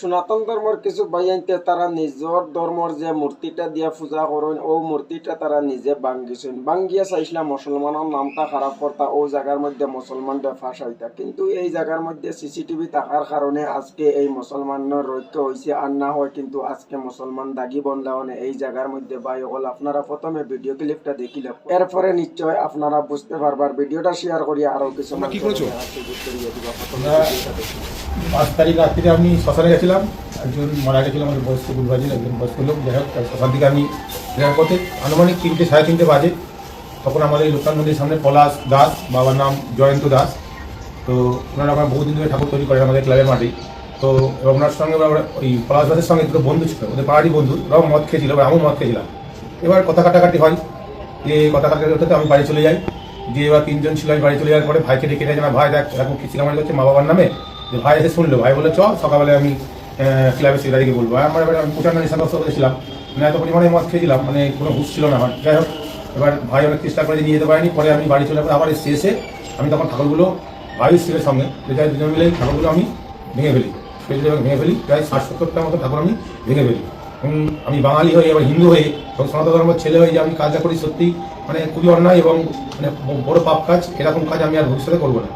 সনাতন ধর্মের কিছু বাইয়াইতে তারা নিজের ধর্মের যে মূর্তিটা দিয়া পূজা করেন ও মূর্তিটা তারা নিজে ভাঙ্গিছেন ভাঙ্গিয়া চাইছিলাম মুসলমানের নামটা খারাপ করতা ও জায়গার মধ্যে মুসলমানটা ফাঁস হইতা কিন্তু এই জায়গার মধ্যে সিসিটিভি থাকার কারণে আজকে এই মুসলমানের রৈক্য হয়েছে আর না হয় কিন্তু আজকে মুসলমান দাগি বনলাওনে এই জায়গার মধ্যে বাই হল আপনারা প্রথমে ভিডিও ক্লিপটা দেখিলে এরপরে নিশ্চয় আপনারা বুঝতে পারবার ভিডিওটা শেয়ার করিয়া আরও কিছু করেছ? আমরা পাঁচ তারিখ রাত্রিরে আমি শ্মশানে গেছিলাম। একজন মারা গেছিল আমাদের বয়স্ক বুলবাজির একজন বয়স্ক লোক। যাই হোক শ্মশান থেকে আমি ফেরার পথে আনুমানিক তিনটে, সাড়ে তিনটে বাজে। তখন আমাদের এই লোকনাথ মন্দিরের সামনে পলাশ দাস, বাবার নাম জয়ন্ত দাস। তো ওনারা আমার বহুদিন ধরে ঠাকুর তৈরি করেন আমাদের ক্লাবের মাঠে। তো ওনার সঙ্গে আমরা ওই পলাশ দাসের সঙ্গে দুটো বন্ধু ছিল, ওদের পাড়ারই বন্ধু। ওরাও মদ খেয়েছিল আমিও মদ খেয়েছিলাম এবার কথা কাটাকাটি হয় যে কথা কাটাকাটি আমি বাড়ি চলে যাই। যে এবার তিনজন ছিল, আমি বাড়ি চলে যাওয়ার পরে ভাইকে ডেকে না ভাই দেখ, এরকম কি ছিল আমার হচ্ছে মা বাবার নামে? যে ভাই এসে শুনলো, ভাই বলে চ সকালবেলা আমি ক্লাবের সেক্রেটারিকে বলব। আমার এবার আমি প্রচার নেশাগ্রস্ত করেছিলাম মানে এত পরিমাণে মদ খেয়েছিলাম মানে কোনো হুশ ছিল না আমার। যাই হোক, এবার ভাই অনেক চেষ্টা করে নিয়ে যেতে পারেনি। পরে আমি বাড়ি চলে আবার এসে এসে আমি তখন ঠাকুরগুলো, ভাই স্ত্রীর সঙ্গে যাই দুজন মিলে ঠাকুরগুলো আমি ভেঙে ফেলি ভেঙে ফেলি, প্রায় ষাট সত্তরটার মতো ঠাকুর আমি ভেঙে ফেলি। এবং আমি বাঙালি হয়ে, এবার হিন্দু হয়ে, এবং সনাতন ধর্মের ছেলে হয়ে যে আমি কাজটা করি সত্যি মানে খুবই অন্যায় এবং মানে বড় পাপ কাজ, এরকম কাজ আমি আর ভবিষ্যতে করব না।